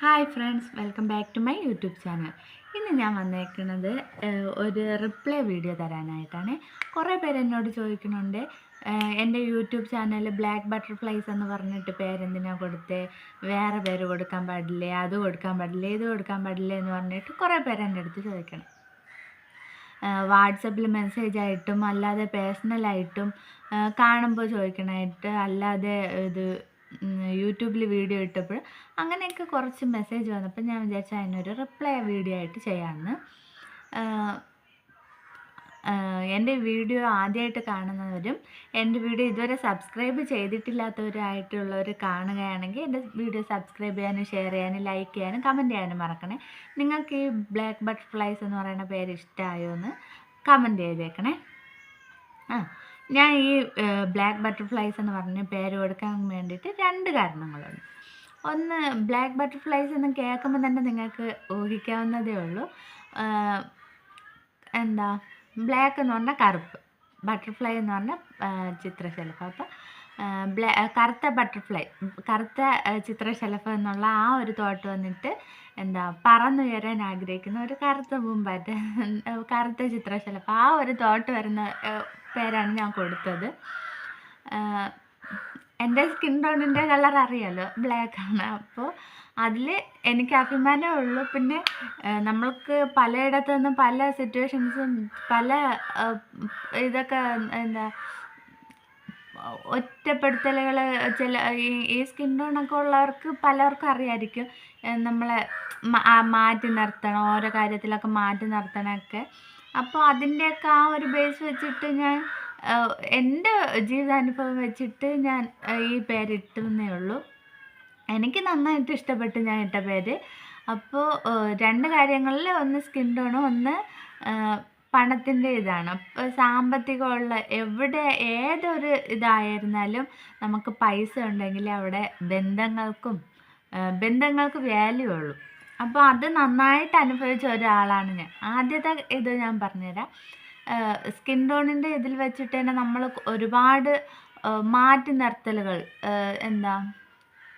Hi friends welcome back to my YouTube channel. ഇന്ന് ഞാൻ വന്നേക്കുന്നത് ഒരു റിപ്ലൈ വീഡിയോ തരാനായിട്ടാണ്. കുറേ പേര് എന്നോട് ചോദിക്കുന്നുണ്ട് എന്റെ യൂട്യൂബ് ചാനൽ ബ്ലാക്ക് ബട്ടർഫ്ലൈസ് എന്ന് പറഞ്ഞിട്ട് പേരെന്തിനാ കൊടുത്തേ? വേറെ പേര് കൊടുക്കാൻ പാടില്ലേ? അത് കൊടുക്കാൻ പാടില്ലേ? ഇത് കൊടുക്കാൻ പാടില്ലേ എന്ന് പറഞ്ഞിട്ട് കുറേ പേര് എന്റെ അടുത്ത് ചോദിക്കണം. വാട്സപ്പിൽ മെസ്സേജ് ആയിട്ടും അല്ലാതെ പേഴ്സണലായിട്ടും കാണുമ്പോൾ ചോദിക്കണമായിട്ട് അല്ലാതെ ഇത് യൂട്യൂബിൽ വീഡിയോ ഇട്ടപ്പോൾ അങ്ങനെയൊക്കെ കുറച്ച് മെസ്സേജ് വന്നപ്പോൾ ഞാൻ വിചാരിച്ചു അതിനൊരു റിപ്ലൈ വീഡിയോ ആയിട്ട് ചെയ്യാമെന്ന്. എന്റെ വീഡിയോ ആദ്യമായിട്ട് കാണുന്നവരും എന്റെ വീഡിയോ ഇതുവരെ സബ്സ്ക്രൈബ് ചെയ്തിട്ടില്ലാത്തവരായിട്ടുള്ളവർ കാണുകയാണെങ്കിൽ എന്റെ വീഡിയോ സബ്സ്ക്രൈബ് ചെയ്യാനും ഷെയർ ചെയ്യാനും ലൈക്ക് ചെയ്യാനും കമന്റ് ചെയ്യാനും മറക്കണേ. നിങ്ങൾക്ക് ഈ ബ്ലാക്ക് ബട്ടർഫ്ലൈസ് എന്ന് പറയുന്ന പേര് ഇഷ്ടമായോ എന്ന് കമന്റ് ചെയ്തേക്കണേ. ഞാൻ ഈ ബ്ലാക്ക് ബട്ടർഫ്ലൈസ് എന്ന് പറഞ്ഞ പേര് കൊടുക്കാൻ വേണ്ടിയിട്ട് രണ്ട് കാരണങ്ങളുണ്ട്. ഒന്ന് ബ്ലാക്ക് ബട്ടർഫ്ലൈസ് എന്ന് കേൾക്കുമ്പോൾ തന്നെ നിങ്ങൾക്ക് ഊഹിക്കാവുന്നതേ ഉള്ളൂ. എന്താ ബ്ലാക്ക് എന്ന് പറഞ്ഞാൽ കറുപ്പ് ബട്ടർഫ്ലൈ എന്ന് പറഞ്ഞാൽ ചിത്രശലഭം. അപ്പം ബ്ലാ കറുത്ത ബട്ടർഫ്ലൈ കറുത്ത ചിത്രശലഭം എന്നുള്ള ആ ഒരു തോട്ട് വന്നിട്ട് എന്താ പറന്നുയരാൻ ആഗ്രഹിക്കുന്ന ഒരു കറുത്ത പൂമ്പാറ്റ കറുത്ത ചിത്രശലഭം. ആ ഒരു തോട്ട് വരുന്ന പേരാണ് ഞാൻ കൊടുത്തത്. എന്റെ സ്കിൻ ടോണിന്റെ കളർ അറിയാലോ? ബ്ലാക്ക് ആണ്. അപ്പോൾ അതിൽ എനിക്ക് അഭിമാനമേ ഉള്ളൂ. പിന്നെ നമ്മൾക്ക് പലയിടത്തു നിന്നും പല സിറ്റുവേഷൻസും പല ഇതൊക്കെ എന്താ ഒറ്റപ്പെടുത്തലുകൾ ചില ഈ സ്കിൻ ടോണൊക്കെ ഉള്ളവർക്ക് പലർക്കും അറിയാമായിരിക്കും നമ്മളെ മാറ്റി നിർത്തണം ഓരോ കാര്യത്തിലൊക്കെ മാറ്റി നിർത്തണമൊക്കെ. അപ്പോൾ അതിന്റെയൊക്കെ ആ ഒരു ബേസ് വെച്ചിട്ട് ഞാൻ എന്റെ ജീവിതാനുഭവം വെച്ചിട്ട് ഞാൻ ഈ പേരിട്ടെന്നേ ഉള്ളൂ. എനിക്ക് നന്നായിട്ട് ഇഷ്ടപ്പെട്ട് ഞാൻ ഇട്ട പേര്. അപ്പോൾ രണ്ട് കാര്യങ്ങളിൽ ഒന്ന് സ്കിൻ ടോണും ഒന്ന് പണത്തിന്റെ ഇതാണ്. അപ്പോൾ സാമ്പത്തികമുള്ള എവിടെ ഏതൊരു ഇതായിരുന്നാലും നമുക്ക് പൈസ ഉണ്ടെങ്കിൽ അവിടെ ബന്ധങ്ങൾക്കും ബന്ധങ്ങൾക്ക് വാല്യൂ ഉള്ളൂ. അപ്പോൾ അത് നന്നായിട്ട് അനുഭവിച്ച ഒരാളാണ് ഞാൻ. ആദ്യത്തെ ഇത് ഞാൻ പറഞ്ഞുതരാം. സ്കിൻ ടോണിന്റെ ഇതിൽ വെച്ചിട്ട് തന്നെ നമ്മൾ ഒരുപാട് മാറ്റി നിർത്തലുകൾ എന്താ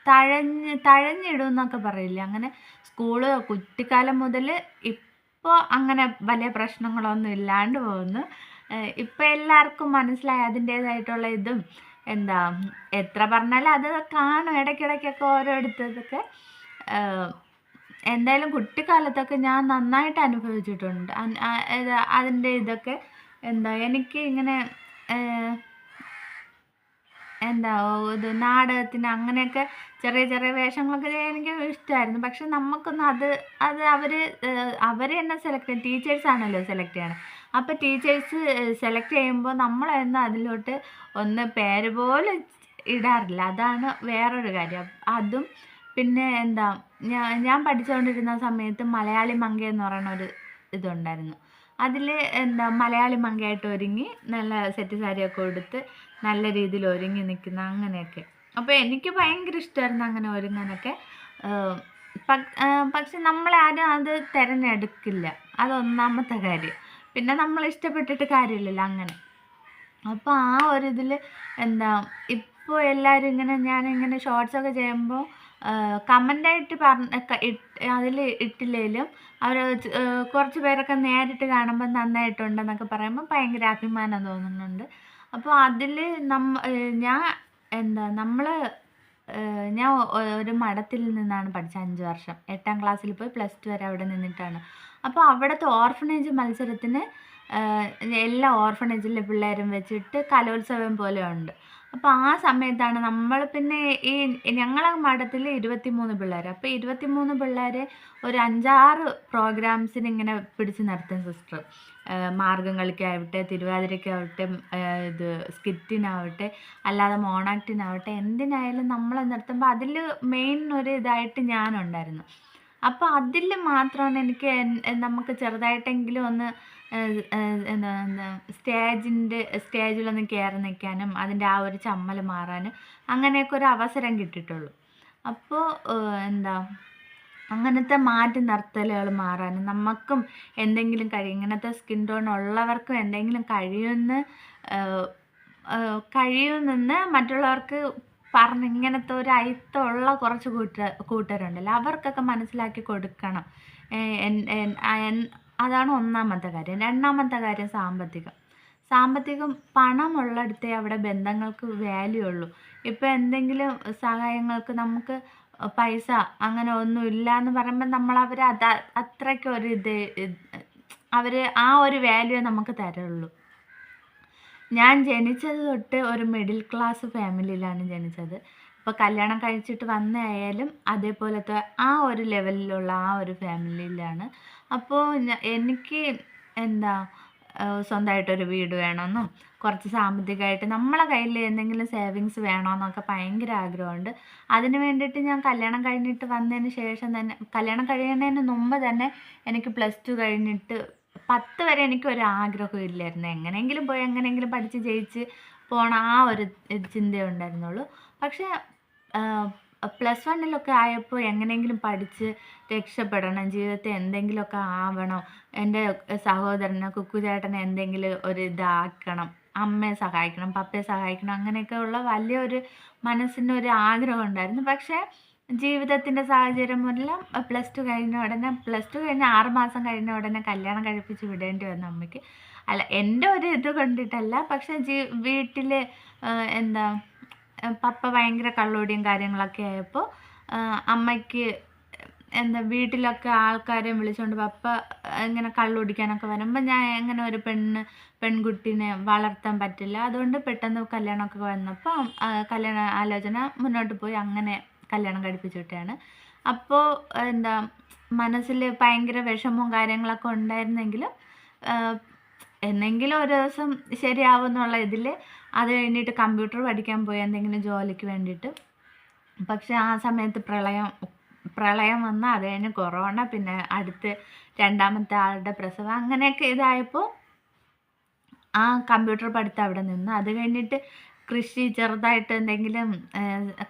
തഴഞ്ഞ് തഴഞ്ഞിടും എന്നൊക്കെ പറയില്ലേ? അങ്ങനെ സ്കൂൾ കുട്ടിക്കാലം മുതൽ ഇപ്പോൾ അങ്ങനെ വലിയ പ്രശ്നങ്ങളൊന്നും ഇല്ലാണ്ട് പോകുന്നു. ഇപ്പം എല്ലാവർക്കും മനസ്സിലായി അതിന്റേതായിട്ടുള്ള ഇതും എന്താ എത്ര പറഞ്ഞാലും അത് കാണും. ഇടയ്ക്കിടയ്ക്കൊക്കെ ഓരോരുത്തതൊക്കെ എന്തായാലും കുട്ടിക്കാലത്തൊക്കെ ഞാൻ നന്നായിട്ട് അനുഭവിച്ചിട്ടുണ്ട്. അതിന്റെ ഇതൊക്കെ എന്താ എനിക്ക് ഇങ്ങനെ എന്താ ഇത് നാടകത്തിന് അങ്ങനെയൊക്കെ ചെറിയ ചെറിയ വേഷങ്ങളൊക്കെ എനിക്ക് ഇഷ്ടമായിരുന്നു. പക്ഷെ നമുക്കൊന്നും അത് അത് അവർ അവർ തന്നെ സെലക്ട് ടീച്ചേഴ്സ് ആണല്ലോ സെലക്ട് ചെയ്യണത് അപ്പോൾ ടീച്ചേഴ്സ് സെലക്ട് ചെയ്യുമ്പോൾ നമ്മളൊന്നും അതിലോട്ട് ഒന്ന് പേര് പോലും ഇടാറില്ല. അതാണ് വേറൊരു കാര്യം. അതും പിന്നെ എന്താ ഞാൻ ഞാൻ പഠിച്ചുകൊണ്ടിരുന്ന സമയത്ത് മലയാളി മങ്ക എന്ന് പറയുന്ന ഒരു ഇതുണ്ടായിരുന്നു. അതിൽ എന്താ മലയാളി മങ്കയായിട്ട് ഒരുങ്ങി നല്ല സെറ്റ് സാരിയൊക്കെ ഉടുത്ത് നല്ല രീതിയിൽ ഒരുങ്ങി നിൽക്കുന്ന അങ്ങനെയൊക്കെ. അപ്പോൾ എനിക്ക് ഭയങ്കര ഇഷ്ടമായിരുന്നു അങ്ങനെ ഒരുങ്ങാനൊക്കെ. പക്ഷെ നമ്മളാരും അത് തിരഞ്ഞെടുക്കില്ല. അതൊന്നാമത്തെ കാര്യം. പിന്നെ നമ്മൾ ഇഷ്ടപ്പെട്ടിട്ട് കാര്യമില്ലല്ലോ അങ്ങനെ. അപ്പോൾ ആ ഒരു ഇതിൽ എന്താ ഇപ്പോൾ എല്ലാവരും ഇങ്ങനെ ഞാനിങ്ങനെ ഷോർട്സൊക്കെ ചെയ്യുമ്പോൾ കമന്റായിട്ട് പറഞ്ഞ അതിൽ ഇട്ടില്ലെങ്കിലും അവർ കുറച്ച് പേരൊക്കെ നേരിട്ട് കാണുമ്പോൾ നന്നായിട്ടുണ്ടെന്നൊക്കെ പറയുമ്പോൾ ഭയങ്കര അഭിമാനം തോന്നുന്നുണ്ട്. അപ്പോൾ അതിൽ നമ്മ ഞാൻ എന്താ നമ്മൾ ഞാൻ ഒരു മഠത്തിൽ നിന്നാണ് പഠിച്ചത് അഞ്ച് വർഷം. എട്ടാം ക്ലാസ്സിൽ പോയി പ്ലസ് ടു വരെ അവിടെ നിന്നിട്ടാണ്. അപ്പോൾ അവിടുത്തെ ഓർഫനേജ് മത്സരത്തിന് എല്ലാ ഓർഫനേജിലെ പിള്ളേരും വെച്ചിട്ട് കലോത്സവം പോലെ ഉണ്ട്. അപ്പോൾ ആ സമയത്താണ് നമ്മൾ പിന്നെ ഈ ഞങ്ങളെ മഠത്തിൽ ഇരുപത്തിമൂന്ന് പിള്ളേർ അപ്പോൾ ഇരുപത്തിമൂന്ന് പിള്ളേരെ ഒരു അഞ്ചാറ് പ്രോഗ്രാംസിന് ഇങ്ങനെ പിടിച്ച് നിർത്തും സിസ്റ്റർ. മാർഗം കളിക്കാവട്ടെ തിരുവാതിരയ്ക്കാവട്ടെ ഇത് സ്കിറ്റിനാവട്ടെ അല്ലാതെ മോണാക്റ്റിനാവട്ടെ എന്തിനായാലും നമ്മളെ നിർത്തുമ്പോൾ അതിൽ മെയിൻ ഒരു ഇതായിട്ട് ഞാനുണ്ടായിരുന്നു. അപ്പോൾ അതിൽ മാത്രമാണ് എനിക്ക് നമുക്ക് ചെറുതായിട്ടെങ്കിലും ഒന്ന് എന്താ എന്താ സ്റ്റേജിന്റെ സ്റ്റേജിലൊന്ന് കയറി നിൽക്കാനും അതിന്റെ ആ ഒരു ചമ്മൽ മാറാനും അങ്ങനെയൊക്കെ ഒരു അവസരം കിട്ടിയിട്ടുള്ളൂ. അപ്പോൾ എന്താ അങ്ങനത്തെ മാറ്റി നിർത്തലുകൾ മാറാനും നമുക്കും എന്തെങ്കിലും കഴിയും ഇങ്ങനത്തെ സ്കിൻ ടോൺ ഉള്ളവർക്കും എന്തെങ്കിലും കഴിയുമെന്ന് കഴിയുമെന്ന് മറ്റുള്ളവർക്ക് പറഞ്ഞ് ഇങ്ങനത്തെ ഒരു അയിത്തമുള്ള കുറച്ച് കൂട്ട കൂട്ടരുണ്ടല്ലോ അവർക്കൊക്കെ മനസ്സിലാക്കി കൊടുക്കണം. അതാണ് ഒന്നാമത്തെ കാര്യം. രണ്ടാമത്തെ കാര്യം സാമ്പത്തികം. സാമ്പത്തികം പണമുള്ളിടത്തേ അവിടെ ബന്ധങ്ങൾക്ക് വാല്യൂ ഉള്ളൂ. ഇപ്പോൾ എന്തെങ്കിലും സഹായങ്ങൾക്ക് നമുക്ക് പൈസ അങ്ങനെ ഒന്നും ഇല്ല എന്ന് പറയുമ്പോൾ നമ്മൾ അവർ അത് അത്രയ്ക്ക് ഒരു ഇത് അവർ ആ ഒരു വാല്യൂ നമുക്ക് തരുള്ളൂ. ഞാൻ ജനിച്ചത് തൊട്ട് ഒരു മിഡിൽ ക്ലാസ് ഫാമിലിയിലാണ് ജനിച്ചത്. ഇപ്പോൾ കല്യാണം കഴിച്ചിട്ട് വന്നായാലും അതേപോലത്തെ ആ ഒരു ലെവലിലുള്ള ആ ഒരു ഫാമിലിയിലാണ് അപ്പോൾ എനിക്ക് എന്താ സ്വന്തമായിട്ടൊരു വീട് വേണമെന്നും കുറച്ച് സാമ്പത്തികമായിട്ട് നമ്മളെ കയ്യിൽ എന്തെങ്കിലും സേവിങ്സ് വേണമെന്നൊക്കെ ഭയങ്കര ആഗ്രഹമുണ്ട്. അതിന് വേണ്ടിയിട്ട് ഞാൻ കല്യാണം കഴിഞ്ഞിട്ട് വന്നതിന് ശേഷം തന്നെ കല്യാണം കഴിയുന്നതിന് മുമ്പ് തന്നെ എനിക്ക് പ്ലസ് ടു കഴിഞ്ഞിട്ട് പത്ത് വരെ എനിക്ക് ഒരു ആഗ്രഹം ഇല്ലായിരുന്നു. എങ്ങനെയെങ്കിലും പോയി എങ്ങനെയെങ്കിലും പഠിച്ച് ജയിച്ച് പോണ ആ ഒരു ചിന്തയേ ഉണ്ടായിരുന്നുള്ളൂ. പക്ഷേ പ്ലസ് വണ്ണിലൊക്കെ ആയപ്പോൾ എങ്ങനെയെങ്കിലും പഠിച്ച് രക്ഷപ്പെടണം ജീവിതത്തിൽ എന്തെങ്കിലുമൊക്കെ ആവണം എന്റെ സഹോദരനെ കുക്കുചേട്ടനെ എന്തെങ്കിലും ഒരു ഇതാക്കണം അമ്മയെ സഹായിക്കണം പപ്പയെ സഹായിക്കണം അങ്ങനെയൊക്കെ ഉള്ള വലിയൊരു മനസ്സിനൊരു ആഗ്രഹം ഉണ്ടായിരുന്നു. പക്ഷേ ജീവിതത്തിന്റെ സാഹചര്യം മൂലം പ്ലസ് ടു കഴിഞ്ഞ ഉടനെ പ്ലസ് ടു കഴിഞ്ഞ ആറ് മാസം കഴിഞ്ഞ ഉടനെ കല്യാണം കഴിപ്പിച്ച് വിടേണ്ടി വന്നു അമ്മയ്ക്ക്. അല്ല എന്റെ ഒരു ഇത് കണ്ടിട്ടല്ല പക്ഷേ ജീ വീട്ടിൽ എന്താ പപ്പ ഭയങ്കര കള്ളോടിയും കാര്യങ്ങളൊക്കെ ആയപ്പോൾ അമ്മയ്ക്ക് എന്താ വീട്ടിലൊക്കെ ആൾക്കാരെ വിളിച്ചുകൊണ്ട് പപ്പ ഇങ്ങനെ കള്ളുടിക്കാനൊക്കെ വരുമ്പോൾ ഞാൻ എങ്ങനെ ഒരു പെണ്ണ് പെൺകുട്ടീനെ വളർത്താൻ പറ്റില്ല. അതുകൊണ്ട് പെട്ടെന്ന് കല്യാണമൊക്കെ വന്നപ്പോൾ കല്യാണ ആലോചന മുന്നോട്ട് പോയി. അങ്ങനെ കല്യാണം കഴിപ്പിച്ചു വിട്ടതാണ് അപ്പോൾ എന്താ മനസ്സിൽ ഭയങ്കര വിഷമവും കാര്യങ്ങളൊക്കെ ഉണ്ടായിരുന്നെങ്കിലും എന്നെങ്കിലും ഒരു ദിവസം ശരിയാവുമെന്നുള്ള ഇതിൽ അത് കഴിഞ്ഞിട്ട് കമ്പ്യൂട്ടർ പഠിക്കാൻ പോയി എന്തെങ്കിലും ജോലിക്ക് വേണ്ടിയിട്ട്. പക്ഷെ ആ സമയത്ത് പ്രളയം പ്രളയം വന്ന് അത് കഴിഞ്ഞ് കൊറോണ പിന്നെ അടുത്ത് രണ്ടാമത്തെ ആളുടെ പ്രസവം അങ്ങനെയൊക്കെ ഇതായപ്പോൾ ആ കമ്പ്യൂട്ടർ പഠിത്തം അവിടെ നിന്ന്. അത് കഴിഞ്ഞിട്ട് കൃഷി ചെറുതായിട്ട് എന്തെങ്കിലും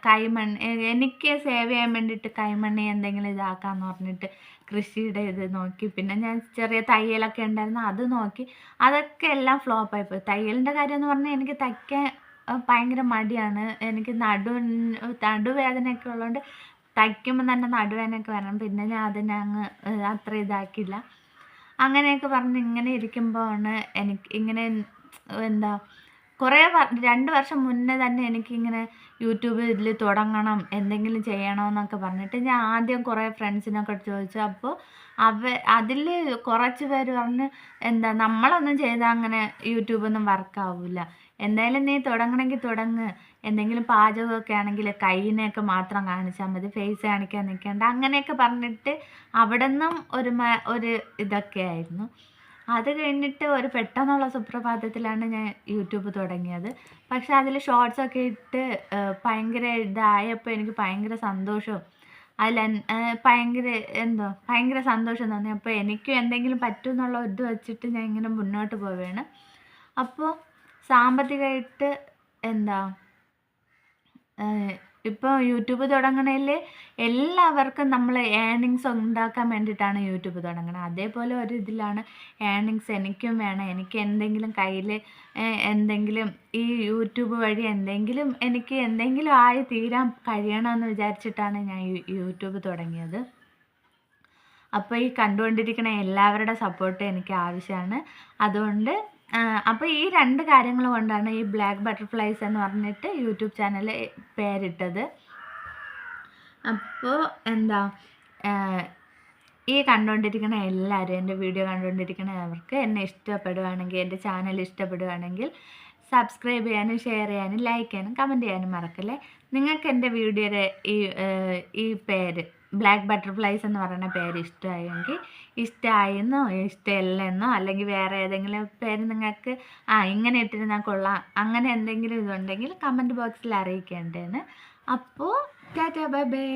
കൈമൺ എനിക്ക് സേവ് ചെയ്യാൻ വേണ്ടിയിട്ട് കൈമണ്ണി എന്തെങ്കിലും ഇതാക്കാമെന്ന് പറഞ്ഞിട്ട് കൃഷിയുടെ ഇത് നോക്കി. പിന്നെ ഞാൻ ചെറിയ തയ്യലൊക്കെ ഉണ്ടായിരുന്നു അത് നോക്കി. അതൊക്കെ എല്ലാം ഫ്ലോപ്പായി പോയി. തയ്യലിന്റെ കാര്യം എന്ന് പറഞ്ഞാൽ എനിക്ക് തയ്ക്കാൻ ഭയങ്കര മടിയാണ്. എനിക്ക് നടു നടുവേദനയൊക്കെ ഉള്ളതുകൊണ്ട് തയ്ക്കുമ്പോൾ തന്നെ നടുവേദനയൊക്കെ വരണം. പിന്നെ ഞാൻ അതിനെ അങ്ങ് അത്ര ഇതാക്കില്ല അങ്ങനെയൊക്കെ പറഞ്ഞ് ഇങ്ങനെ ഇരിക്കുമ്പോഴാണ് എനിക്ക് ഇങ്ങനെ എന്താ കുറേ രണ്ട് വർഷം മുന്നേ തന്നെ എനിക്കിങ്ങനെ യൂട്യൂബ് ഇതിൽ തുടങ്ങണം എന്തെങ്കിലും ചെയ്യണമെന്നൊക്കെ പറഞ്ഞിട്ട് ഞാൻ ആദ്യം കുറേ ഫ്രണ്ട്സിനൊക്കെ ചോദിച്ചു. അപ്പോൾ അവ അതിൽ കുറച്ച് പേര് പറഞ്ഞ് എന്താ നമ്മളൊന്നും ചെയ്താൽ അങ്ങനെ യൂട്യൂബൊന്നും വർക്കാവില്ല എന്തായാലും നീ തുടങ്ങണമെങ്കിൽ തുടങ്ങ്. എന്തെങ്കിലും പാചകമൊക്കെ ആണെങ്കിൽ കൈയിനെയൊക്കെ മാത്രം കാണിച്ചാൽ മതി. ഫേസ് കാണിക്കാൻ നിൽക്കേണ്ട അങ്ങനെയൊക്കെ പറഞ്ഞിട്ട് അവിടെ നിന്നും ഒരു ഒരു ഇതൊക്കെ ആയിരുന്നു. അത് കഴിഞ്ഞിട്ട് ഒരു പെട്ടെന്നുള്ള സുപ്രഭാതത്തിലാണ് ഞാൻ യൂട്യൂബ് തുടങ്ങിയത്. പക്ഷെ അതിൽ ഷോർട്സ് ഒക്കെ ഇട്ട് ഭയങ്കര ഇതായപ്പോൾ എനിക്ക് ഭയങ്കര സന്തോഷവും അതിൽ ഭയങ്കര എന്തോ ഭയങ്കര സന്തോഷം തോന്നി. അപ്പോൾ എനിക്കും എന്തെങ്കിലും പറ്റും എന്നുള്ള ഇത് വെച്ചിട്ട് ഞാൻ ഇങ്ങനെ മുന്നോട്ട് പോവുകയാണ്. അപ്പോൾ സാമ്പത്തികമായിട്ട് എന്താ ഇപ്പോൾ യൂട്യൂബ് തുടങ്ങണതിൽ എല്ലാവർക്കും നമ്മൾ ഏണിങ്സ് ഉണ്ടാക്കാൻ വേണ്ടിയിട്ടാണ് യൂട്യൂബ് തുടങ്ങണത്. അതേപോലെ ഒരു ഇതിലാണ് ഏണിങ്സ് എനിക്കും വേണം. എനിക്ക് എന്തെങ്കിലും കയ്യിൽ എന്തെങ്കിലും ഈ യൂട്യൂബ് വഴി എന്തെങ്കിലും എനിക്ക് എന്തെങ്കിലും ആയി തീരാൻ കഴിയണമെന്ന് വിചാരിച്ചിട്ടാണ് ഞാൻ യൂട്യൂബ് തുടങ്ങിയത്. അപ്പോൾ ഈ കണ്ടുകൊണ്ടിരിക്കുന്ന എല്ലാവരുടെ സപ്പോർട്ട് എനിക്ക് ആവശ്യമാണ് അതുകൊണ്ട് അപ്പോൾ ഈ രണ്ട് കാര്യങ്ങൾ കൊണ്ടാണ് ഈ ബ്ലാക്ക് ബട്ടർഫ്ലൈസ് എന്ന് പറഞ്ഞിട്ട് യൂട്യൂബ് ചാനൽ പേരിട്ടത്. അപ്പോൾ എന്താ ഈ കണ്ടുകൊണ്ടിരിക്കുന്ന എല്ലാവരും എന്റെ വീഡിയോ കണ്ടുകൊണ്ടിരിക്കുന്നവർക്ക് എന്നെ ഇഷ്ടപ്പെടുകയാണെങ്കിൽ എന്റെ ചാനൽ ഇഷ്ടപ്പെടുകയാണെങ്കിൽ സബ്സ്ക്രൈബ് ചെയ്യാനും ഷെയർ ചെയ്യാനും ലൈക്ക് ചെയ്യാനും കമന്റ് ചെയ്യാനും മറക്കല്ലേ? നിങ്ങൾക്ക് എന്റെ വീഡിയോയുടെ ഈ ഈ പേര് ബ്ലാക്ക് ബട്ടർഫ്ലൈസ് എന്ന് പറയുന്ന പേര് ഇഷ്ടമായെങ്കിൽ ഇഷ്ടമായെന്നോ ഇഷ്ടമല്ലെന്നോ അല്ലെങ്കിൽ വേറെ ഏതെങ്കിലും പേര് നിങ്ങൾക്ക് ആ ഇങ്ങനെ ഇട്ടിരുന്നാൽ കൊള്ളാം അങ്ങനെ എന്തെങ്കിലും ഇതുണ്ടെങ്കിൽ കമന്റ് ബോക്സിൽ അറിയിക്കേണ്ടതാണ്. അപ്പോൾ ടാറ്റാ ബൈ ബൈ.